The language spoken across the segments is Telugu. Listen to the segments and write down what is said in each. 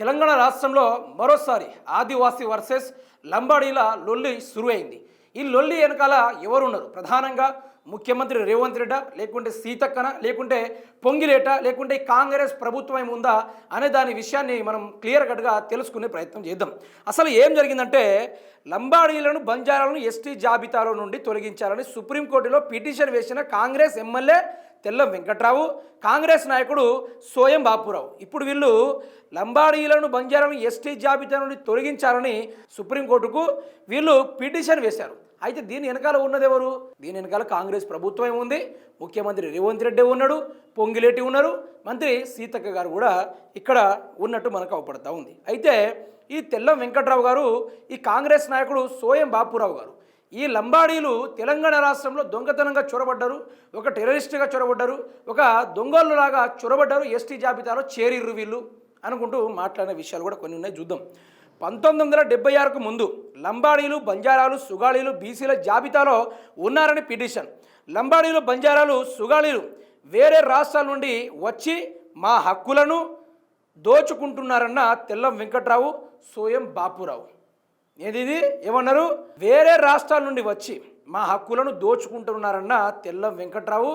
తెలంగాణ రాష్ట్రంలో మరోసారి ఆదివాసీ వర్సెస్ లంబాడీల లొల్లి సురువైంది. ఈ లొల్లి వెనకాల ఎవరున్నారు? ప్రధానంగా ముఖ్యమంత్రి రేవంత్ రెడ్డా లేకుంటే సీతక్కన లేకుంటే పొంగిలేట లేకుంటే కాంగ్రెస్ ప్రభుత్వం ఉందా అనే దాని విషయాన్ని మనం క్లియర్ కట్గా తెలుసుకునే ప్రయత్నం చేద్దాం. అసలు ఏం జరిగిందంటే లంబాడీలను బంజారాలను ఎస్టీ జాబితాలో నుండి తొలగించాలని సుప్రీంకోర్టులో పిటిషన్ వేసిన కాంగ్రెస్ ఎమ్మెల్యే తెల్లం వెంకట్రావు కాంగ్రెస్ నాయకుడు సోయం బాపురావు. ఇప్పుడు వీళ్ళు లంబాడీలను బంజారాలను ఎస్టీ జాబితా నుండి తొలగించాలని సుప్రీంకోర్టుకు వీళ్ళు పిటిషన్ వేశారు. అయితే దీని వెనకాల ఉన్నది ఎవరు? దీని వెనకాల కాంగ్రెస్ ప్రభుత్వం ఉంది. ముఖ్యమంత్రి రేవంత్ రెడ్డి ఉన్నాడు పొంగిలేటి ఉన్నారు. మంత్రి సీతక్క గారు కూడా ఇక్కడ ఉన్నట్టు మనకు అవపడతా ఉంది. అయితే ఈ తెల్లం వెంకట్రావు గారు ఈ కాంగ్రెస్ నాయకుడు సోయం బాపురావు గారు ఈ లంబాడీలు తెలంగాణ రాష్ట్రంలో దొంగతనంగా చొరబడ్డారు ఒక టెర్రరిస్ట్గా చొరబడ్డారు ఒక దొంగలులాగా చొరబడ్డారు ఎస్టీ జాబితాలో చేరిర్రు వీళ్ళు అనుకుంటూ మాట్లాడిన విషయాలు కూడా కొన్ని ఉన్నాయి. చూద్దాం. పంతొమ్మిది వందల డెబ్బై ఆరుకు ముందు లంబాడీలు బంజారాలు సుగాళీలు బీసీల జాబితాలో ఉన్నారని పిటిషన్. లంబాడీలు బంజారాలు సుగాళీలు వేరే రాష్ట్రాల నుండి వచ్చి మా హక్కులను దోచుకుంటున్నారన్న తెల్లం వెంకట్రావు సోయం బాపురావు. ఏది ఇది ఏమన్నారు? వేరే రాష్ట్రాల నుండి వచ్చి మా హక్కులను దోచుకుంటున్నారన్న తెల్లం వెంకట్రావు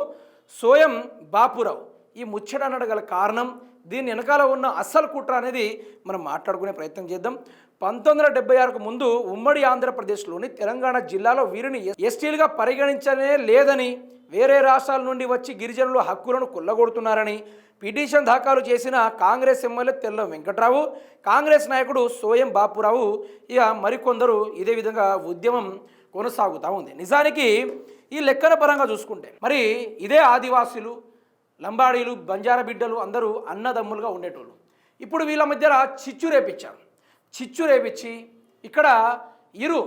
సోయం బాపురావు. ఈ ముచ్చట అనడం గల కారణం దీని వెనకాల ఉన్న అస్సలు కుట్ర అనేది మనం మాట్లాడుకునే ప్రయత్నం చేద్దాం. పంతొమ్మిది వందల డెబ్బై ఆరుకు ముందు ఉమ్మడి ఆంధ్రప్రదేశ్లోని తెలంగాణ జిల్లాలో వీరిని ఎస్టీలుగా పరిగణించనే లేదని వేరే రాష్ట్రాల నుండి వచ్చి గిరిజనుల హక్కులను కుల్లగొడుతున్నారని పిటిషన్ దాఖలు చేసిన కాంగ్రెస్ ఎమ్మెల్యే తెల్ల వెంకట్రావు కాంగ్రెస్ నాయకుడు సోయం బాపురావు ఇక మరికొందరు ఇదే విధంగా ఉద్యమం కొనసాగుతూ ఉంది. నిజానికి ఈ లెక్కల పరంగా చూసుకుంటే మరి ఇదే ఆదివాసులు లంబాడీలు బంజారా బిడ్డలు అందరూ అన్నదమ్ములుగా ఉండేటోళ్ళు. ఇప్పుడు వీళ్ళ మధ్యన చిచ్చు రేపించారు. చిచ్చు రేపించి ఇక్కడ ఇరు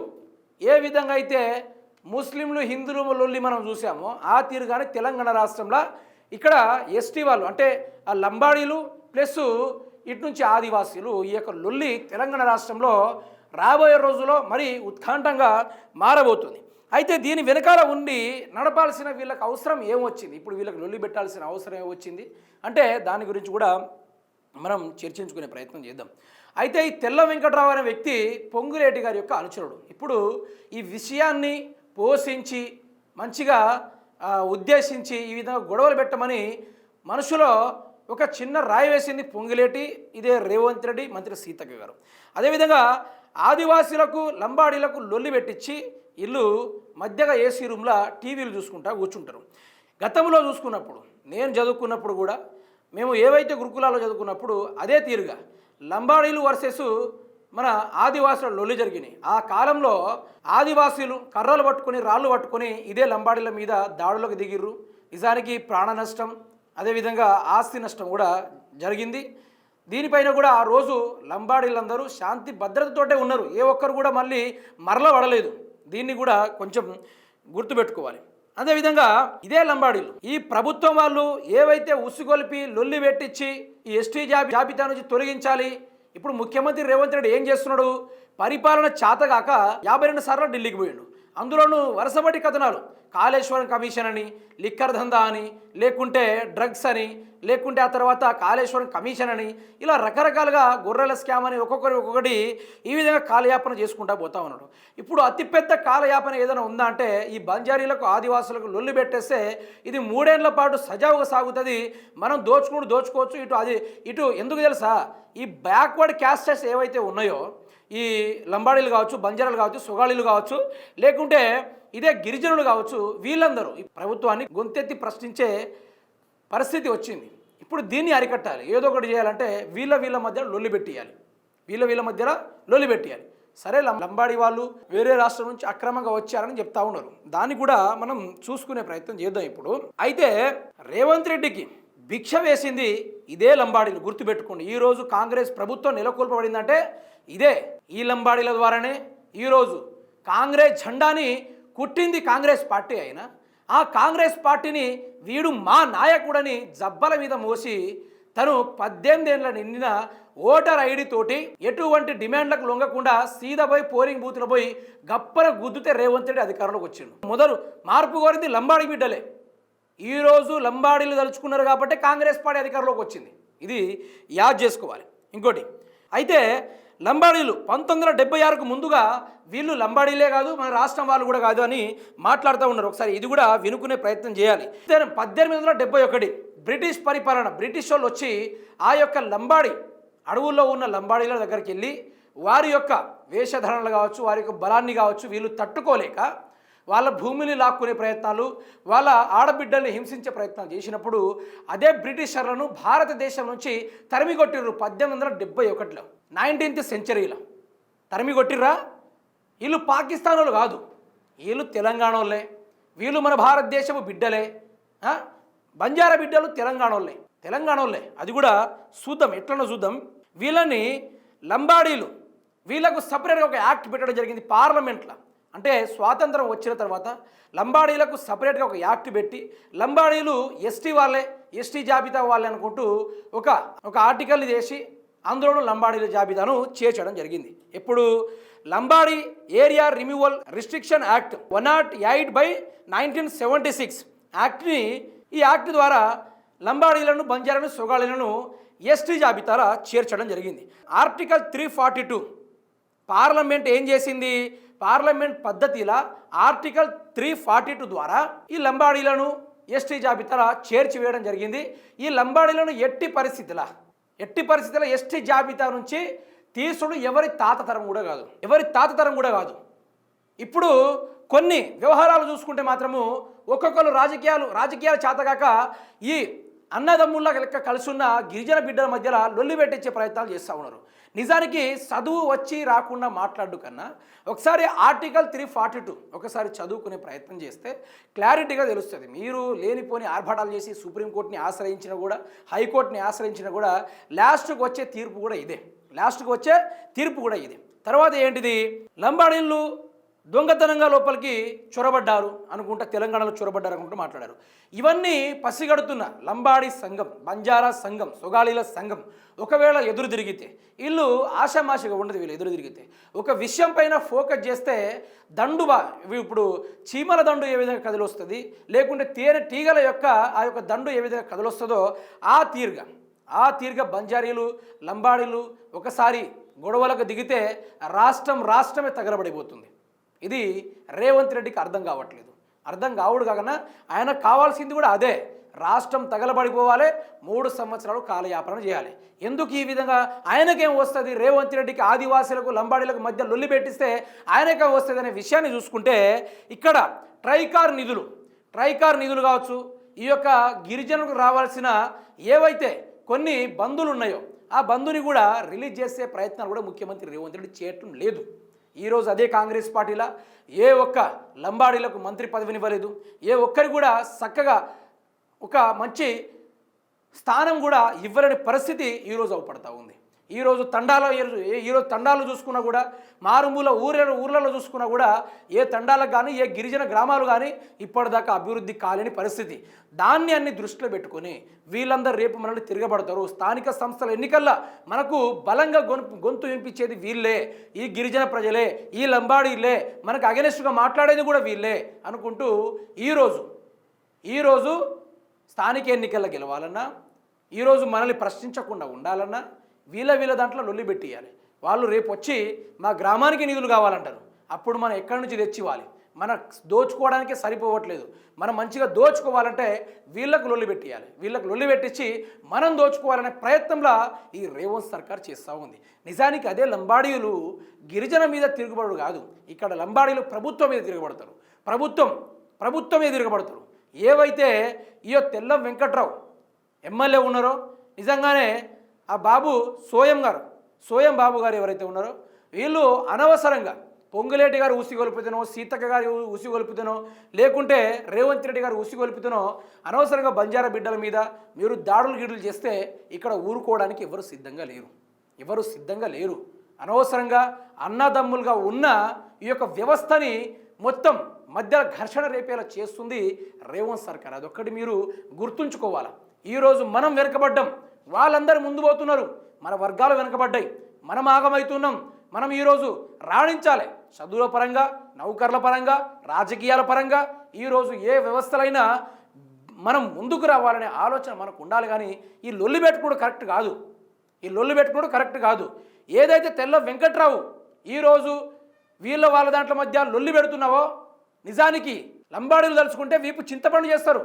ఏ విధంగా అయితే ముస్లింలు హిందువులు లొల్లి మనం చూసామో. ఆ తీరుగానే తెలంగాణ రాష్ట్రంలో ఇక్కడ ఎస్టీ వాళ్ళు అంటే ఆ లంబాడీలు ప్లస్ ఇటు నుంచి ఆదివాసీలు ఈ యొక్క లొల్లి తెలంగాణ రాష్ట్రంలో రాబోయే రోజుల్లో మరి ఉత్కంఠంగా మారబోతుంది. అయితే దీని వెనకాల ఉండి నడపాల్సిన వీళ్ళకి అవసరం ఏమొచ్చింది? ఇప్పుడు వీళ్ళకి లొల్లి పెట్టాల్సిన అవసరం ఏమొచ్చింది? అంటే దాని గురించి కూడా మనం చర్చించుకునే ప్రయత్నం చేద్దాం. అయితే ఈ తెల్ల వెంకట్రావు అనే వ్యక్తి పొంగులేటి గారి యొక్క అనుచరుడు. ఇప్పుడు ఈ విషయాన్ని పోషించి మంచిగా ఉద్దేశించి ఈ విధంగా గొడవలు పెట్టమని మనసులో ఒక చిన్న రాయి వేసింది పొంగిలేటి ఇదే రేవంత్ రెడ్డి మంత్రి సీతక్క గారు. అదేవిధంగా ఆదివాసీలకు లంబాడీలకు లొల్లి పెట్టించి ఇల్లు మధ్యగా ఏసీ రూమ్లో టీవీలు చూసుకుంటా కూర్చుంటారు. గతంలో చూసుకున్నప్పుడు నేను చదువుకున్నప్పుడు కూడా మేము ఏవైతే గురుకులాల్లో చదువుకున్నప్పుడు అదే తీరుగా లంబాడీలు వర్సెస్ మన ఆదివాసుల లొల్లి జరిగినాయి. ఆ కాలంలో ఆదివాసీలు కర్రలు పట్టుకొని రాళ్ళు పట్టుకొని ఇదే లంబాడీల మీద దాడులకు దిగిర్రు. నిజానికి ప్రాణ నష్టం అదేవిధంగా ఆస్తి నష్టం కూడా జరిగింది. దీనిపైన కూడా ఆ రోజు లంబాడీలందరూ శాంతి భద్రతతోటే ఉన్నారు. ఏ ఒక్కరు కూడా మళ్ళీ మరల పడలేదు. దీన్ని కూడా కొంచెం గుర్తుపెట్టుకోవాలి. అదేవిధంగా ఇదే లంబాడీలు. ఈ ప్రభుత్వం వాళ్ళు ఏవైతే ఉసుగొలిపి లొల్లి పెట్టించి ఈ ఎస్టీ జాబి జాబితా నుంచి తొలగించాలి ఇప్పుడు ముఖ్యమంత్రి రేవంత్ రెడ్డి ఏం చేస్తున్నాడు? పరిపాలన చేతగాక యాభై రెండు సార్లు ఢిల్లీకి పోయాడు. అందులోనూ వరుసబడి కథనాలు. కాళేశ్వరం కమిషన్ అని లిక్కర్ దందా అని లేకుంటే డ్రగ్స్ అని లేకుంటే ఆ తర్వాత కాళేశ్వరం కమిషన్ అని ఇలా రకరకాలుగా గొర్రెల స్కామ్ అని ఒక్కొక్కరి ఒక్కొక్కటి ఈ విధంగా కాలయాపన చేసుకుంటా పోతా ఉన్నాడు. ఇప్పుడు అతిపెద్ద కాలయాపన ఏదైనా ఉందా అంటే ఈ బంజారీలకు ఆదివాసులకు లొల్లి పెట్టేస్తే ఇది మూడేళ్ళ పాటు సజావుగా సాగుతుంది. మనం దోచుకుంటూ దోచుకోవచ్చు. ఇటు అది ఇటు ఎందుకు తెలుసా? ఈ బ్యాక్వర్డ్ క్యాస్టెస్ ఏవైతే ఉన్నాయో ఈ లంబాడీలు కావచ్చు బంజారాలు కావచ్చు సుగాళీలు కావచ్చు లేకుంటే ఇదే గిరిజనులు కావచ్చు వీళ్ళందరూ ఈ ప్రభుత్వాన్ని గొంతెత్తి ప్రశ్నించే పరిస్థితి వచ్చింది. ఇప్పుడు దీన్ని అరికట్టాలి. ఏదో ఒకటి చేయాలంటే వీళ్ళ వీళ్ళ మధ్య లొల్లి పెట్టేయాలి. వీళ్ళ వీళ్ళ మధ్యలో లొల్లి పెట్టియాలి. సరే లంబాడి వాళ్ళు వేరే రాష్ట్రం నుంచి అక్రమంగా వచ్చారని చెప్తా ఉన్నారు. దాన్ని కూడా మనం చూసుకునే ప్రయత్నం చేద్దాం ఇప్పుడు. అయితే రేవంత్ రెడ్డికి భిక్ష వేసింది ఇదే లంబాడీలు గుర్తుపెట్టుకోండి. ఈరోజు కాంగ్రెస్ ప్రభుత్వం నెలకొల్పబడిందంటే ఇదే ఈ లంబాడీల ద్వారానే ఈరోజు కాంగ్రెస్ జెండాని కుట్టింది కాంగ్రెస్ పార్టీ అయినా ఆ కాంగ్రెస్ పార్టీని వీడు మా నాయకుడని జబ్బల మీద మోసి తను పద్దెనిమిది ఏళ్ళ నిండిన ఓటర్ ఐడి తోటి ఎటువంటి డిమాండ్లకు లొంగకుండా సీదా పోయి పోలింగ్ బూత్లో పోయి గప్పన గుద్దుతే రేవంత్ రెడ్డి అధికారంలోకి వచ్చిండు. మొదలు మార్పు కోరింది లంబాడి బిడ్డలే. ఈరోజు లంబాడీలు తలుచుకున్నారు కాబట్టి కాంగ్రెస్ పార్టీ అధికారంలోకి వచ్చింది. ఇది యాద్ చేసుకోవాలి. ఇంకోటి అయితే లంబాడీలు పంతొమ్మిది వందల డెబ్బై ఆరుకు ముందుగా వీళ్ళు లంబాడీలే కాదు మన రాష్ట్రం వాళ్ళు కూడా కాదు అని మాట్లాడుతూ ఉన్నారు. ఒకసారి ఇది కూడా వినుకునే ప్రయత్నం చేయాలి. పద్దెనిమిది వందల డెబ్బై ఒకటి బ్రిటిష్ పరిపాలన బ్రిటిష్ వాళ్ళు వచ్చి ఆ యొక్క లంబాడి అడవుల్లో ఉన్న లంబాడీల దగ్గరికి వెళ్ళి వారి యొక్క వేషధారణలు కావచ్చు వారి యొక్క బలాన్ని కావచ్చు వీళ్ళు తట్టుకోలేక వాళ్ళ భూమిని లాక్కునే ప్రయత్నాలు వాళ్ళ ఆడబిడ్డల్ని హింసించే ప్రయత్నాలు చేసినప్పుడు అదే బ్రిటిషర్లను భారతదేశం నుంచి తరిమి కొట్టిర్రు పద్దెనిమిది వందల డెబ్బై ఒకటిలో నైన్టీన్త్ సెంచరీలో. తరిమి కొట్టిర్రా వీళ్ళు పాకిస్తాన్ వాళ్ళు కాదు. వీళ్ళు తెలంగాణ వాళ్ళే వీళ్ళు మన భారతదేశపు బిడ్డలే. బంజారా బిడ్డలు తెలంగాణ వాళ్ళే తెలంగాణ వాళ్ళే అది కూడా చూద్దాం ఎట్లనో చూద్దాం. వీళ్ళని లంబాడీలు వీళ్ళకు సపరేట్గా ఒక యాక్ట్ పెట్టడం జరిగింది పార్లమెంట్లో. అంటే స్వాతంత్రం వచ్చిన తర్వాత లంబాడీలకు సపరేట్గా ఒక యాక్ట్ పెట్టి లంబాడీలు ఎస్టీ వాళ్ళే ఎస్టీ జాబితా వాళ్ళే అనుకుంటూ ఒక ఒక ఆర్టికల్ చేసి అందులోనూ లంబాడీల జాబితాను చేర్చడం జరిగింది. ఇప్పుడు Lambadi area removal restriction act one nought eight by nineteen seventy six యాక్ట్ని ఈ యాక్ట్ ద్వారా లంబాడీలను బంజారాను సొగాళీలను ఎస్టీ జాబితాలో చేర్చడం జరిగింది. Article three forty two parliament ఏం చేసింది? పార్లమెంట్ పద్ధతిలా ఆర్టికల్ త్రీ ఫార్టీ టూ ద్వారా ఈ లంబాడీలను ఎస్టీ జాబితాలో చేర్చివేయడం జరిగింది. ఈ లంబాడీలను ఎట్టి పరిస్థితుల ఎట్టి పరిస్థితుల ఎస్టీ జాబితా నుంచి తీసుడు ఎవరి తాతతరం కూడా కాదు. ఎవరి తాతతరం కూడా కాదు. ఇప్పుడు కొన్ని వ్యవహారాలు చూసుకుంటే మాత్రము ఒక్కొక్కరు రాజకీయాలు రాజకీయాలు చేతగాక ఈ అన్నదమ్ముళ్ళ లెక్క కలిసి ఉన్న గిరిజన బిడ్డల మధ్యలో లొల్లి పెట్టించే ప్రయత్నాలు చేస్తూ ఉన్నారు. నిజానికి చదువు వచ్చి రాకుండా మాట్లాడు కన్నా ఒకసారి ఆర్టికల్ త్రీ ఫార్టీ టూ ఒకసారి చదువుకునే ప్రయత్నం చేస్తే క్లారిటీగా తెలుస్తుంది. మీరు లేనిపోని ఆర్భాటాలు చేసి సుప్రీంకోర్టుని ఆశ్రయించినా కూడా హైకోర్టుని ఆశ్రయించినా కూడా లాస్ట్కి వచ్చే తీర్పు కూడా ఇదే. లాస్ట్కి వచ్చే తీర్పు కూడా ఇదే. తర్వాత ఏంటిది? లంబాడీళ్ళు దొంగతనంగా లోపలికి చొరబడ్డారు అనుకుంటా తెలంగాణలో చొరబడ్డారు అనుకుంటూ మాట్లాడారు. ఇవన్నీ పసిగడుతున్న లంబాడి సంఘం బంజారా సంఘం సొగాళీల సంఘం ఒకవేళ ఎదురు తిరిగితే వీళ్ళు ఆశామాషగా ఉండదు వీళ్ళు ఎదురు తిరిగితే. ఒక విషయం పైన ఫోకస్ చేస్తే దండుబా ఇప్పుడు చీమల దండు ఏ విధంగా కదిలొస్తుంది లేకుంటే తేనె తీగల యొక్క ఆ యొక్క దండు ఏ విధంగా కదిలొస్తుందో ఆ తీరుగా ఆ తీరుగా బంజారీలు లంబాడీలు ఒకసారి గొడవలకు దిగితే రాష్ట్రం రాష్ట్రమే తగలబడిపోతుంది. ఇది రేవంత్ రెడ్డికి అర్థం కావట్లేదు. అర్థం కావుడు కాకనా ఆయన కావాల్సింది కూడా అదే. రాష్ట్రం తగలబడిపోవాలి మూడు సంవత్సరాలు కాలయాపన చేయాలి. ఎందుకు ఈ విధంగా? ఆయనకేం వస్తుంది? రేవంత్ రెడ్డికి ఆదివాసీలకు లంబాడీలకు మధ్య లొల్లి పెట్టిస్తే ఆయనకేం వస్తుంది అనే విషయాన్ని చూసుకుంటే ఇక్కడ ట్రైకార్ నిధులు ట్రైకార్ నిధులు కావచ్చు ఈ యొక్క గిరిజనులకు రావాల్సిన ఏవైతే కొన్ని బంధులు ఉన్నాయో ఆ బంధుని కూడా రిలీజ్ చేసే ప్రయత్నాలు కూడా ముఖ్యమంత్రి రేవంత్ రెడ్డి చేయటం లేదు. ఈరోజు అదే కాంగ్రెస్ పార్టీలా ఏ ఒక్క లంబాడీలకు మంత్రి పదవినివ్వలేదు ఏ ఒక్కరి కూడా చక్కగా ఒక మంచి స్థానం కూడా ఇవ్వలేని పరిస్థితి ఈరోజు అవపడతా ఉంది. ఈరోజు తండాలో ఈరోజు ఏ- ఈరోజు తండాలు చూసుకున్నా కూడా మారుమూల ఊరే ఊర్లలో చూసుకున్నా కూడా ఏ తండాలకు కానీ ఏ గిరిజన గ్రామాలు కానీ ఇప్పటిదాకా అభివృద్ధి కాలేని పరిస్థితి. దాన్ని అన్ని దృష్టిలో పెట్టుకొని వీళ్ళందరూ రేపు మనల్ని తిరగబడతారు. స్థానిక సంస్థల ఎన్నికల్లో మనకు బలంగా గొంతు గొంతు వినిపించేది వీళ్ళే. ఈ గిరిజన ప్రజలే ఈ లంబాడీలే మనకు అగెనెస్ట్గా మాట్లాడేది కూడా వీళ్ళే అనుకుంటూ ఈరోజు ఈరోజు స్థానిక ఎన్నికల్లో గెలవాలన్నా ఈరోజు మనల్ని ప్రశ్నించకుండా ఉండాలన్నా వీళ్ళ వీళ్ళ దాంట్లో లొల్లి పెట్టియాలి వాళ్ళు రేపు వచ్చి మా గ్రామానికి నిధులు కావాలంటారు. అప్పుడు మనం ఎక్కడి నుంచి తెచ్చివ్వాలి? మన దోచుకోవడానికే సరిపోవట్లేదు. మనం మంచిగా దోచుకోవాలంటే వీళ్ళకు లొల్లి పెట్టియాలి వీళ్ళకు లొల్లి పెట్టించి మనం దోచుకోవాలనే ప్రయత్నంలో ఈ రేవంత్ సర్కార్ చేస్తూ ఉంది. నిజానికి అదే లంబాడీలు గిరిజన మీద తిరుగుబడు కాదు. ఇక్కడ లంబాడీలు ప్రభుత్వం మీద తిరగబడతారు. ప్రభుత్వం ప్రభుత్వం మీద తిరగబడతారు. ఏవైతే ఈయో తెల్లం వెంకట్రావు ఎమ్మెల్యే ఉన్నారో నిజంగానే ఆ బాబు సోయం గారు. సోయం బాబు గారు ఎవరైతే ఉన్నారో వీళ్ళు అనవసరంగా పొంగులేటి గారు ఉసిగొలుపుతనో సీతక్క గారు ఉసిగొలుపుతనో లేకుంటే రేవంత్ రెడ్డి గారు ఉసిగొలుపుతనో అనవసరంగా బంజారా బిడ్డల మీద మీరు దాడులు గిడులు చేస్తే ఇక్కడ ఊరుకోవడానికి ఎవరు సిద్ధంగా లేరు. ఎవరు సిద్ధంగా లేరు. అనవసరంగా అన్నదమ్ములుగా ఉన్న ఈ యొక్క వ్యవస్థని మొత్తం మధ్య ఘర్షణ రేపేలా చేస్తుంది రేవంత్ సర్కార్. అదొక్కటి మీరు గుర్తుంచుకోవాలి. ఈరోజు మనం వెనుకబడ్డం వాళ్ళందరూ ముందు పోతున్నారు. మన వర్గాలు వెనకబడ్డాయి. మనం ఆగమవుతున్నాం మనం ఈరోజు రాణించాలి. చదువుల పరంగా నౌకర్ల పరంగా రాజకీయాల పరంగా ఈరోజు ఏ వ్యవస్థలైనా మనం ముందుకు రావాలనే ఆలోచన మనకు ఉండాలి కానీ ఈ లొల్లి పెట్టుకోవడం కరెక్ట్ కాదు. ఈ లొల్లు పెట్టుకోవడం కరెక్ట్ కాదు. ఏదైతే తెల్ల వెంకట్రావు ఈరోజు వీళ్ళ వాళ్ళ దాంట్లో మధ్య లొల్లి పెడుతున్నావో నిజానికి లంబాడీలు తలుచుకుంటే వీపు చింతపండు చేస్తారు.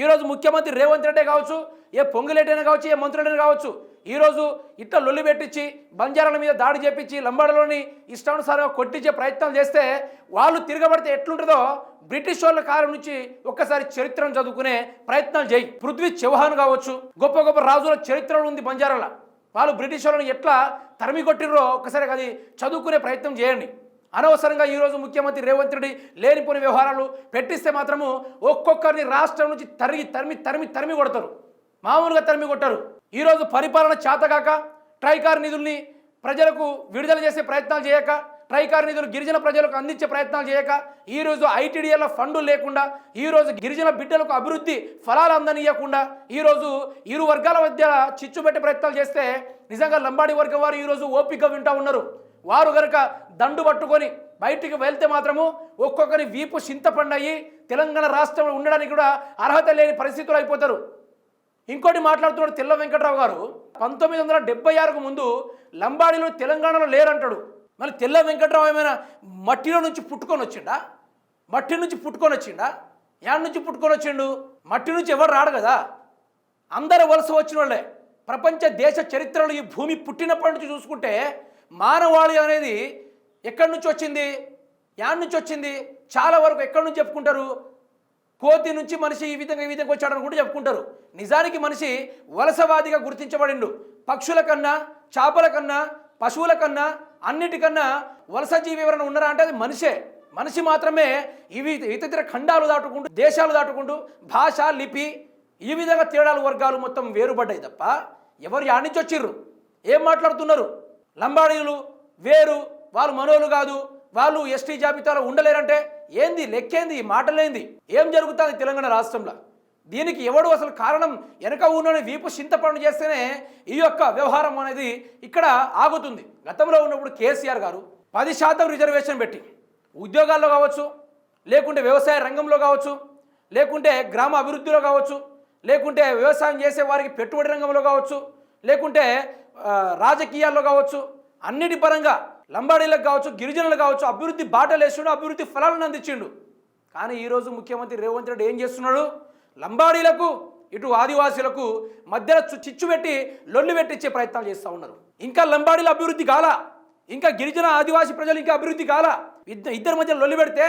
ఈరోజు ముఖ్యమంత్రి రేవంత్ రెడ్డి కావచ్చు ఏ పొంగులేటైనా కావచ్చు ఏ మంత్రులైనా కావచ్చు ఈరోజు ఇట్లా లొల్లి పెట్టించి బంజారాల మీద దాడి చేపించి లంబాడలోని ఇష్టానుసారంగా కొట్టించే ప్రయత్నం చేస్తే వాళ్ళు తిరగబడితే ఎట్లుంటుందో బ్రిటిష్ వాళ్ళ కాలం నుంచి ఒక్కసారి చరిత్రను చదువుకునే ప్రయత్నాలు చేయి. పృథ్వీ చౌహాన్ కావచ్చు గొప్ప గొప్ప రాజుల చరిత్ర ఉంది బంజారాల. వాళ్ళు బ్రిటిష్ వాళ్ళని ఎట్లా తరిమి కొట్టిర్రో ఒక్కసారి అది చదువుకునే ప్రయత్నం చేయండి. అనవసరంగా ఈరోజు ముఖ్యమంత్రి రేవంత్ రెడ్డి లేనిపోని వ్యవహారాలు పెట్టిస్తే మాత్రము ఒక్కొక్కరిని రాష్ట్రం నుంచి తరిగి తరిమి తరిమి తరిమి కొడతారు. మామూలుగా తరిమి కొట్టారు. ఈరోజు పరిపాలన చేతగాక ట్రైకార్ నిధుల్ని ప్రజలకు విడుదల చేసే ప్రయత్నాలు చేయక ట్రైకార్ నిధులు గిరిజన ప్రజలకు అందించే ప్రయత్నాలు చేయక ఈరోజు ఐటీడీఎల ఫండు లేకుండా ఈరోజు గిరిజన బిడ్డలకు అభివృద్ధి ఫలాలు అందనీయకుండా ఈరోజు ఇరు వర్గాల మధ్య చిచ్చు పెట్టే ప్రయత్నాలు చేస్తే నిజంగా లంబాడి వర్గం వారు ఈరోజు ఓపికగా వింటా ఉన్నారు. వారు గనక దండు పట్టుకొని బయటికి వెళ్తే మాత్రము ఒక్కొక్కరి వీపు చింతపండయి తెలంగాణ రాష్ట్రంలో ఉండడానికి కూడా అర్హత లేని పరిస్థితులు అయిపోతారు. ఇంకోటి మాట్లాడుతున్నాడు తెల్ల వెంకట్రావు గారు. పంతొమ్మిది వందల డెబ్బై ఆరుకు ముందు లంబాడీలు తెలంగాణలో లేరంటాడు. మళ్ళీ తెల్ల వెంకట్రావు ఏమైనా మట్టిలో నుంచి పుట్టుకొని వచ్చిండా? మట్టి నుంచి పుట్టుకొని వచ్చిండా? యాడ్ నుంచి పుట్టుకొని వచ్చిండు? మట్టి నుంచి ఎవరు రాడు కదా? అందరు వలస వచ్చిన వాళ్ళే ప్రపంచ దేశ చరిత్రలో ఈ భూమి పుట్టినప్పటి నుంచి చూసుకుంటే మానవాళి అనేది ఎక్కడి నుంచి వచ్చింది? యాడ్ నుంచి వచ్చింది? చాలా వరకు ఎక్కడి నుంచి చెప్పుకుంటారు? కోతి నుంచి మనిషి ఈ విధంగా ఈ విధంగా వచ్చాడని కూడా చెప్పుకుంటారు. నిజానికి మనిషి వలసవాదిగా గుర్తించబడిండు. పక్షుల కన్నా చేపల కన్నా పశువుల కన్నా అన్నిటికన్నా వలస జీవి ఎవరైనా ఉన్నారా అంటే అది మనిషే. మనిషి మాత్రమే ఇవి ఇతర ఖండాలు దాటుకుంటూ దేశాలు దాటుకుంటూ భాష లిపి ఈ విధంగా తేడాలు వర్గాలు మొత్తం వేరుపడ్డాయి తప్ప ఎవరు యాడ్ నుంచి వచ్చిర్రు? ఏం మాట్లాడుతున్నారు? లంబాడీలు వేరు వాళ్ళు మనోలు కాదు వాళ్ళు ఎస్టీ జాబితాలో ఉండలేరంటే ఏంది లెక్కేంది ఈ మాటలేంది? ఏం జరుగుతుంది తెలంగాణ రాష్ట్రంలో? దీనికి ఎవడు అసలు కారణం? వెనక ఉన్న వీపు చింతపండు చేస్తేనే ఈ యొక్క వ్యవహారం అనేది ఇక్కడ ఆగుతుంది. గతంలో ఉన్నప్పుడు కేసీఆర్ గారు పది శాతం రిజర్వేషన్ పెట్టి ఉద్యోగాల్లో కావచ్చు లేకుంటే వ్యవసాయ రంగంలో కావచ్చు లేకుంటే గ్రామ అభివృద్ధిలో కావచ్చు లేకుంటే వ్యవసాయం చేసే వారికి పెట్టుబడి రంగంలో కావచ్చు లేకుంటే రాజకీయాల్లో కావచ్చు అన్నిటి పరంగా లంబాడీలకు కావచ్చు గిరిజనులకు కావచ్చు అభివృద్ధి బాటలేసిండు అభివృద్ధి ఫలాలను అందించిండు. కానీ ఈరోజు ముఖ్యమంత్రి రేవంత్ రెడ్డి ఏం చేస్తున్నాడు? లంబాడీలకు ఇటు ఆదివాసీలకు మధ్యలో చిచ్చు పెట్టి లొల్లు పెట్టించే ప్రయత్నాలు చేస్తూ ఉన్నారు. ఇంకా లంబాడీల అభివృద్ధి కాల ఇంకా గిరిజన ఆదివాసీ ప్రజలు ఇంకా అభివృద్ధి కాల. ఇద్దరు ఇద్దరి మధ్య లొల్లి పెడితే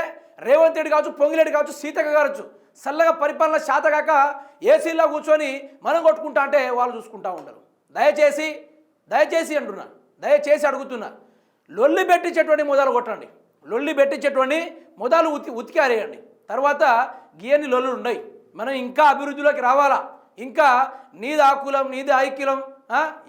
రేవంత్ రెడ్డి కావచ్చు పొంగిరెడ్డి కావచ్చు సీతక్క కావచ్చు చల్లగా పరిపాలన శాతగాక ఏసీలో కూర్చొని మనం కొట్టుకుంటా అంటే వాళ్ళు చూసుకుంటూ ఉండరు. దయచేసి దయచేసి అంటున్నా దయచేసి అడుగుతున్నా. లొల్లి పెట్టించేటువంటి మొదలు కొట్టండి. లొల్లి పెట్టించేటువంటి మొదలు ఉతి ఉతికారేయండి. తర్వాత గీయని లొల్లు ఉన్నాయి మనం ఇంకా అభివృద్ధిలోకి రావాలా? ఇంకా నీది ఆకులం నీది ఐక్యులం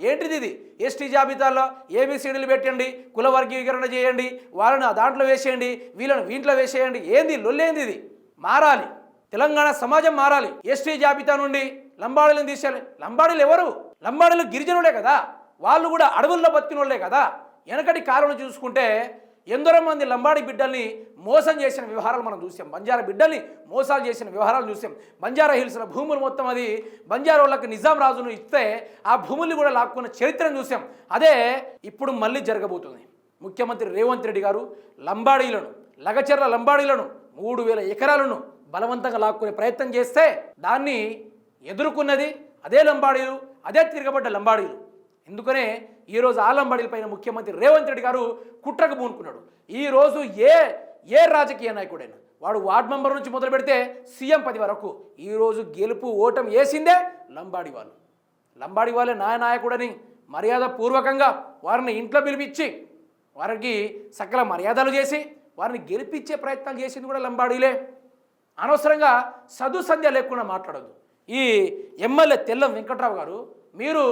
ఏంటిది ఇది? ఎస్టీ జాబితాలో ఏబిసిడీలు పెట్టండి కుల వర్గీకరణ చేయండి వాళ్ళని ఆ దాంట్లో వేసేయండి వీళ్ళని వీంట్లో వేసేయండి. ఏంది లొల్లేంది ఇది? మారాలి. తెలంగాణ సమాజం మారాలి. ఎస్టీ జాబితా నుండి లంబాడీలను తీసేయాలి. లంబాడీలు ఎవరు? లంబాడీలు గిరిజనుడే కదా. వాళ్ళు కూడా అడవుల్లో బతికిన వాళ్ళే కదా. వెనకటి కాలంలో చూసుకుంటే ఎందరో మంది లంబాడి బిడ్డల్ని మోసం చేసిన వ్యవహారాలు మనం చూసాం. బంజారా బిడ్డల్ని మోసాలు చేసిన వ్యవహారాలు చూసాం. బంజారా హిల్స్ల భూములు మొత్తం అది బంజారా వాళ్ళకి నిజాం రాజును ఇస్తే ఆ భూముల్ని కూడా లాక్కున్న చరిత్రను చూసాం. అదే ఇప్పుడు మళ్ళీ జరగబోతుంది. ముఖ్యమంత్రి రేవంత్ రెడ్డి గారు లంబాడీలను లగచర్ల లంబాడీలను మూడు వేల ఎకరాలను బలవంతంగా లాక్కునే ప్రయత్నం చేస్తే దాన్ని ఎదుర్కొన్నది అదే లంబాడీలు అదే తిరగబడ్డ లంబాడీలు. ఎందుకనే ఈరోజు ఆ పైన ముఖ్యమంత్రి రేవంత్ రెడ్డి గారు కుట్రకు పూనుకున్నాడు. ఈరోజు ఏ ఏ రాజకీయ నాయకుడైనా వాడు వార్డ్ మెంబర్ నుంచి మొదలు పెడితే సీఎం పది వరకు ఈరోజు గెలుపు ఓటం వేసిందే లంబాడి వాళ్ళు. లంబాడి వాళ్ళే నా నాయకుడని మర్యాద పూర్వకంగా వారిని ఇంట్లో పిలిపించి వారికి సకల మర్యాదలు చేసి వారిని గెలిపించే ప్రయత్నం చేసింది కూడా లంబాడీలే. అనవసరంగా సదుసంధ్య లేకుండా మాట్లాడద్దు. ఈ ఎమ్మెల్యే తెల్లం వెంకట్రావు గారు మీరు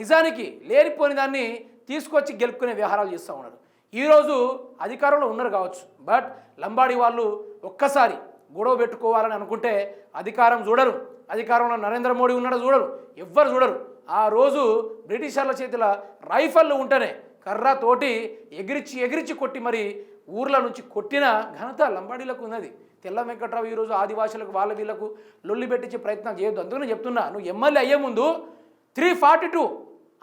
నిజానికి లేనిపోని దాన్ని తీసుకొచ్చి గెలుపుకునే వ్యవహారాలు చేస్తూ ఉన్నారు. ఈరోజు అధికారంలో ఉన్నారు కావచ్చు. బట్ లంబాడి వాళ్ళు ఒక్కసారి గొడవ పెట్టుకోవాలని అనుకుంటే అధికారం చూడరు. అధికారంలో నరేంద్ర మోడీ ఉన్నాడు చూడరు. ఎవ్వరు చూడరు. ఆ రోజు బ్రిటిషర్ల చేతిలో రైఫళ్ళు ఉంటేనే కర్రతోటి ఎగిరిచి ఎగిరిచి కొట్టి మరి ఊర్ల నుంచి కొట్టిన ఘనత లంబాడీలకు ఉన్నది. తెల్ల వెంకట్రావు ఈరోజు ఆదివాసులకు వాళ్ళ వీళ్ళకు లొల్లి పెట్టించే ప్రయత్నం చేయొద్దు. అందుకని చెప్తున్నా నువ్వు ఎమ్మెల్యే అయ్యే ముందు three forty two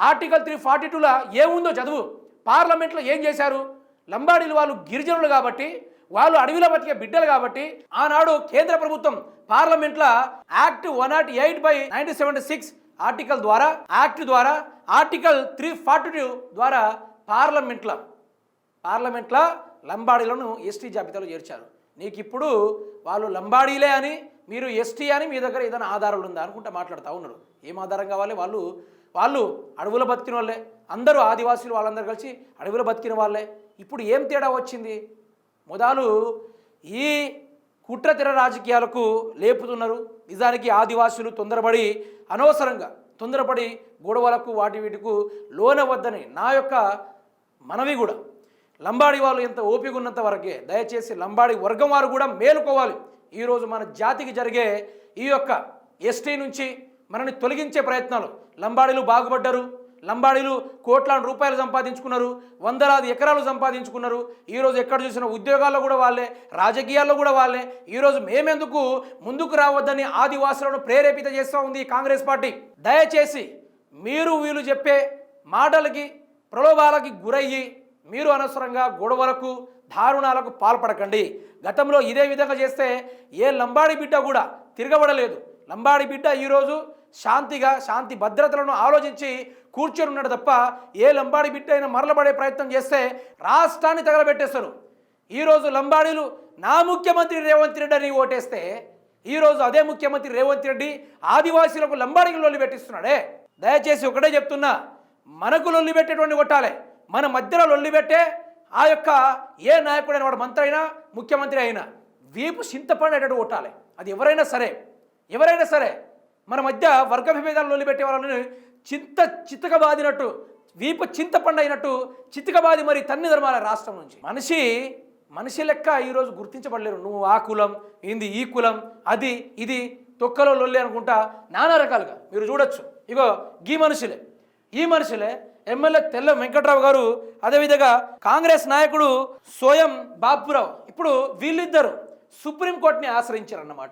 article three forty టూలో ఏముందో చదువు. పార్లమెంట్లో ఏం చేశారు? లంబాడీలు వాళ్ళు గిరిజనులు కాబట్టి వాళ్ళు అడవిలో బతికే బిడ్డలు కాబట్టి ఆనాడు కేంద్ర ప్రభుత్వం పార్లమెంట్లో act one nought eight by nineteen seventy six article ద్వారా యాక్ట్ ద్వారా ఆర్టికల్ త్రీ ఫార్టీ టూ ద్వారా పార్లమెంట్లో పార్లమెంట్లో లంబాడీలను ఎస్టీ జాబితాలో చేర్చారు. నీకు ఇప్పుడు వాళ్ళు లంబాడీలే అని మీరు ఎస్టీ అని మీ దగ్గర ఏదైనా ఆధారాలు ఉందా అనుకుంటా మాట్లాడుతూ ఉన్నారు. ఏం ఆధారం కావాలి? వాళ్ళు వాళ్ళు అడవుల బతికిన వాళ్ళే. అందరూ ఆదివాసీలు వాళ్ళందరూ కలిసి అడవులు బతికిన వాళ్ళే. ఇప్పుడు ఏం తేడా వచ్చింది? మొదలు ఈ కుట్రతిర రాజకీయాలకు లేపుతున్నారు. నిజానికి ఆదివాసులు తొందరపడి అనవసరంగా తొందరపడి గొడవలకు వాటి వీటికు లోనవద్దని నా యొక్క మనవి కూడా. లంబాడి వాళ్ళు ఎంత ఓపిక ఉన్నంత వరకే దయచేసి లంబాడి వర్గం వారు కూడా మేలుకోవాలి. ఈరోజు మన జాతికి జరిగే ఈ యొక్క ఎస్టీ నుంచి మనని తొలగించే ప్రయత్నాలు. లంబాడీలు బాగుపడ్డారు. లంబాడీలు కోట్లాది రూపాయలు సంపాదించుకున్నారు. వందలాది ఎకరాలు సంపాదించుకున్నారు. ఈరోజు ఎక్కడ చూసిన ఉద్యోగాల్లో కూడా వాళ్ళే రాజకీయాల్లో కూడా వాళ్ళే. ఈరోజు మేమెందుకు ముందుకు రావద్దని ఆదివాసులను ప్రేరేపిత చేస్తూ ఉంది కాంగ్రెస్ పార్టీ. దయచేసి మీరు వీళ్ళు చెప్పే మాటలకి ప్రలోభాలకి గురయ్యి మీరు అనవసరంగా గొడవలకు దారుణాలకు పాల్పడకండి. గతంలో ఇదే విధంగా చేస్తే ఏ లంబాడి బిడ్డ కూడా తిరగబడలేదు. లంబాడి బిడ్డ ఈరోజు శాంతిగా శాంతి భద్రతలను ఆలోచించి కూర్చొని ఉన్నాడు తప్ప ఏ లంబాడి బిడ్డ అయినా మరలబడే ప్రయత్నం చేస్తే రాష్ట్రాన్ని తగలబెట్టేస్తారు. ఈరోజు లంబాడీలు నా ముఖ్యమంత్రి రేవంత్ రెడ్డి అని ఓటేస్తే ఈరోజు అదే ముఖ్యమంత్రి రేవంత్ రెడ్డి ఆదివాసీలకు లంబాడీకి లొల్లి పెట్టిస్తున్నాడే. దయచేసి ఒకటే చెప్తున్నా మనకు లొల్లి పెట్టేటువంటి కొట్టాలి. మన మధ్యలో లొల్లి పెట్టే ఆ యొక్క ఏ నాయకుడైన వాడు మంత్రి అయినా ముఖ్యమంత్రి అయినా వీపు చింతపడేటట్టు కొట్టాలి అది ఎవరైనా సరే ఎవరైనా సరే మన మధ్య వర్గ విభేదాలు లొల్లి పెట్టే వాళ్ళని చింత చిత్తక బాదినట్టు వీపు చింతపండు అయినట్టు చిత్తకబాది మరి తన్ని ధర్మాల రాష్ట్రం నుంచి. మనిషి మనిషి లెక్క ఈరోజు గుర్తించబడలేరు. నువ్వు ఆ కులం ఏంది ఈ కులం అది ఇది తొక్కలో లొల్లి అనుకుంటా నానా రకాలుగా. మీరు చూడొచ్చు. ఇగో గీ మనుషులే. ఈ మనుషులే ఎమ్మెల్యే తెల్ల వెంకట్రావు గారు అదేవిధంగా కాంగ్రెస్ నాయకుడు సోయం బాపురావు. ఇప్పుడు వీళ్ళిద్దరు సుప్రీంకోర్టుని ఆశ్రయించారన్నమాట.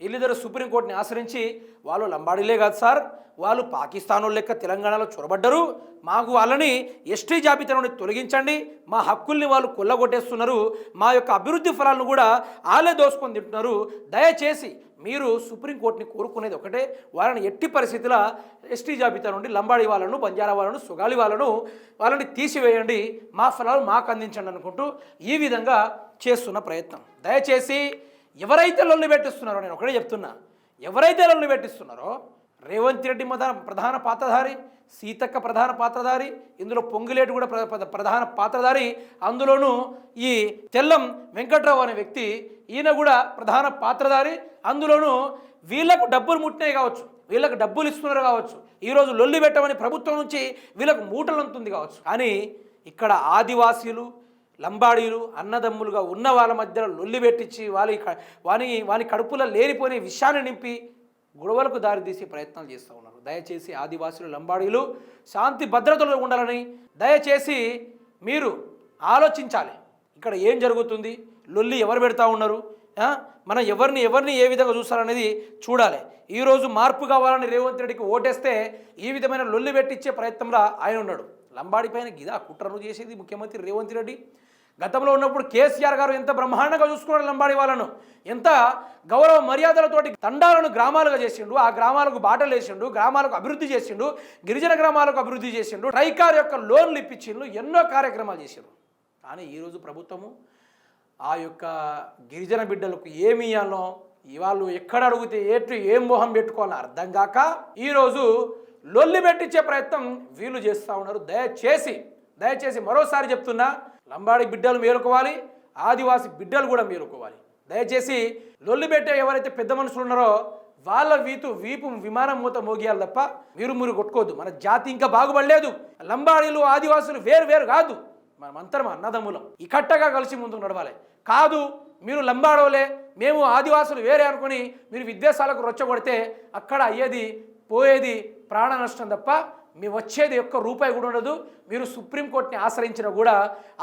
వీళ్ళిద్దరు సుప్రీంకోర్టుని ఆశ్రయించి వాళ్ళు లంబాడీలే కాదు సార్ వాళ్ళు పాకిస్తాన్ లెక్క తెలంగాణలో చొరబడ్డరు. మాకు వాళ్ళని ఎస్టీ జాబితా నుండి తొలగించండి. మా హక్కుల్ని వాళ్ళు కొల్లగొట్టేస్తున్నారు. మా యొక్క అభివృద్ధి ఫలాలను కూడా వాళ్ళే దోసుకొని తింటున్నారు. దయచేసి మీరు సుప్రీంకోర్టుని కోరుకునేది ఒకటే. వాళ్ళని ఎట్టి పరిస్థితుల ఎస్టీ జాబితా నుండి లంబాడి వాళ్ళను బంజారా వాళ్ళను సుగాలి వాళ్ళను వాళ్ళని తీసివేయండి. మా ఫలాలు మాకు అందించండి అనుకుంటూ ఈ విధంగా చేస్తున్న ప్రయత్నం. దయచేసి ఎవరైతే లొల్లు పెట్టిస్తున్నారో నేను ఒకటే చెప్తున్నా ఎవరైతే లొల్లు పెట్టిస్తున్నారో రేవంత్ రెడ్డి మధ ప్రధాన పాత్రధారి సీతక్క ప్రధాన పాత్రధారి ఇందులో పొంగిలేటి కూడా ప్ర- ప్ర- ప్రధాన పాత్రధారి. అందులోనూ ఈ తెల్లం వెంకట్రావు అనే వ్యక్తి ఈయన కూడా ప్రధాన పాత్రధారి. అందులోనూ వీళ్ళకు డబ్బులు ముట్టినాయి కావచ్చు వీళ్ళకు డబ్బులు ఇస్తున్నారు కావచ్చు. ఈరోజు లొల్లి పెట్టమని ప్రభుత్వం నుంచి వీళ్ళకు మూటలు ఉంటుంది కావచ్చు. కానీ ఇక్కడ ఆదివాసీలు లంబాడీలు అన్నదమ్ములుగా ఉన్న వాళ్ళ మధ్యలో లొల్లి పెట్టించి వాళ్ళ వాని వాని కడుపులో లేనిపోయిన విషయాన్ని నింపి గొడవలకు దారితీసే ప్రయత్నాలు చేస్తూ ఉన్నారు. దయచేసి ఆదివాసులు లంబాడీలు శాంతి భద్రతలో ఉండాలని దయచేసి మీరు ఆలోచించాలి. ఇక్కడ ఏం జరుగుతుంది? లొల్లి ఎవరు పెడతా ఉన్నారు? మనం ఎవరిని ఎవరిని ఏ విధంగా చూస్తారనేది చూడాలి. ఈరోజు మార్పు కావాలని రేవంత్ రెడ్డికి ఓటేస్తే ఈ విధమైన లొల్లి పెట్టించే ప్రయత్నంలో ఆయన ఉన్నాడు. లంబాడి పైన గిదా కుట్రను చేసేది ముఖ్యమంత్రి రేవంత్ రెడ్డి. గతంలో ఉన్నప్పుడు కేసీఆర్ గారు ఎంత బ్రహ్మాండంగా చూసుకున్నాడు లంబాడి వాళ్ళను. ఎంత గౌరవ మర్యాదలతోటి తండాలను గ్రామాలుగా చేసిండు ఆ గ్రామాలకు బాటలు వేసిండు గ్రామాలకు అభివృద్ధి చేసిండు గిరిజన గ్రామాలకు అభివృద్ధి చేసిండు ట్రైకార్ యొక్క లోన్లు ఇప్పించిండు ఎన్నో కార్యక్రమాలు చేసిండు. కానీ ఈరోజు ప్రభుత్వము ఆ యొక్క గిరిజన బిడ్డలకు ఏమి ఇవ్వాలో ఇవాళ ఎక్కడ అడిగితే ఏటు ఏం మొహం పెట్టుకోవాలో అర్థం కాక ఈరోజు లొల్లి పెట్టించే ప్రయత్నం వీళ్ళు చేస్తూ ఉన్నారు. దయచేసి దయచేసి మరోసారి చెప్తున్నా లంబాడి బిడ్డలు మేలుకోవాలి ఆదివాసి బిడ్డలు కూడా మేలుకోవాలి. దయచేసి లొల్లి పెట్టే ఎవరైతే పెద్ద మనుషులు ఉన్నారో వాళ్ళ వీతు వీపు విమానం మూత మోగియాలి తప్ప మీరు మీరు కొట్టుకోవద్దు. మన జాతి ఇంకా బాగుపడలేదు. లంబాడీలు ఆదివాసులు వేరు వేరు కాదు. మనమంతరం అన్నదమ్ములం. ఇకట్టగా కలిసి ముందుకు నడవాలి. కాదు మీరు లంబాడోలే మేము ఆదివాసులు వేరే అనుకుని మీరు విద్వేషాలకు రొచ్చగొడితే అక్కడ అయ్యేది పోయేది ప్రాణ నష్టం తప్ప మీ వచ్చేది ఒక్క రూపాయి కూడా ఉండదు. మీరు సుప్రీంకోర్టుని ఆశ్రయించినా కూడా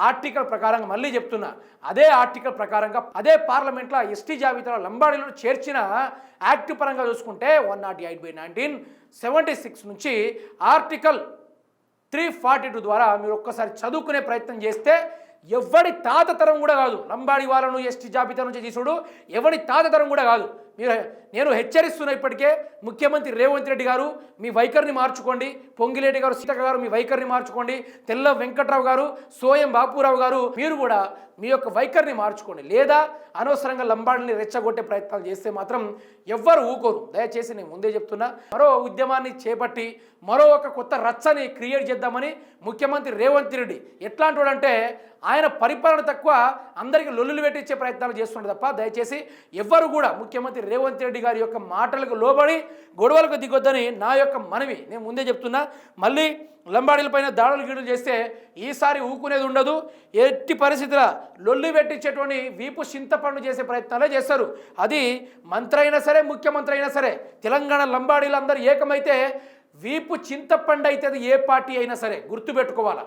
ఆర్టికల్ ప్రకారంగా మళ్ళీ చెప్తున్నా. అదే ఆర్టికల్ ప్రకారంగా అదే పార్లమెంట్లో ఎస్టీ జాబితాలో లంబాడీలను చేర్చిన యాక్ట్ పరంగా చూసుకుంటే one nought eight by nineteen seventy six నుంచి ఆర్టికల్ త్రీ ఫార్టీ టూ ద్వారా మీరు ఒక్కసారి చదువుకునే ప్రయత్నం చేస్తే ఎవడి తాత తరం కూడా కాదు. లంబాడి వాళ్ళను ఎస్టీ జాబితా నుంచి తీసుడు ఎవడి తాత తరం కూడా కాదు. మీరు నేను హెచ్చరిస్తున్నా ఇప్పటికే ముఖ్యమంత్రి రేవంత్ రెడ్డి గారు మీ వైఖరిని మార్చుకోండి. పొంగిరెడ్డి గారు సీతక్క గారు మీ వైఖరిని మార్చుకోండి. తెల్ల వెంకట్రావు గారు సోయం బాపురావు గారు మీరు కూడా మీ యొక్క వైఖరిని మార్చుకోండి. లేదా అనవసరంగా లంబాడిని రెచ్చగొట్టే ప్రయత్నాలు చేస్తే మాత్రం ఎవ్వరు ఊకోరు. దయచేసి నేను ముందే చెప్తున్నా మరో ఉద్యమాన్ని చేపట్టి మరో ఒక కొత్త రచ్చని క్రియేట్ చేద్దామని ముఖ్యమంత్రి రేవంత్ రెడ్డి ఎట్లాంటి వాడంటే ఆయన పరిపాలన తక్కువ అందరికీ లొల్లులు పెట్టించే ప్రయత్నాలు చేస్తుండే తప్ప దయచేసి ఎవ్వరు కూడా ముఖ్యమంత్రి రేవంత్ రెడ్డి గారి యొక్క మాటలకు లోబడి గొడవలకు దిగొద్దని నా యొక్క మనవి. నేను ముందే చెప్తున్నా మళ్ళీ లంబాడీలపైన దాడులు గీడులు చేస్తే ఈసారి ఊకునేది ఉండదు. ఎట్టి పరిస్థితుల లొల్లి పెట్టించేటువంటి వీపు చింతపండు చేసే ప్రయత్నాలే చేస్తారు. అది మంత్రి అయినా సరే ముఖ్యమంత్రి అయినా సరే తెలంగాణ లంబాడీలందరూ ఏకమైతే వీపు చింతపండు అవుతుంది ఏ పార్టీ అయినా సరే గుర్తుపెట్టుకోవాలా?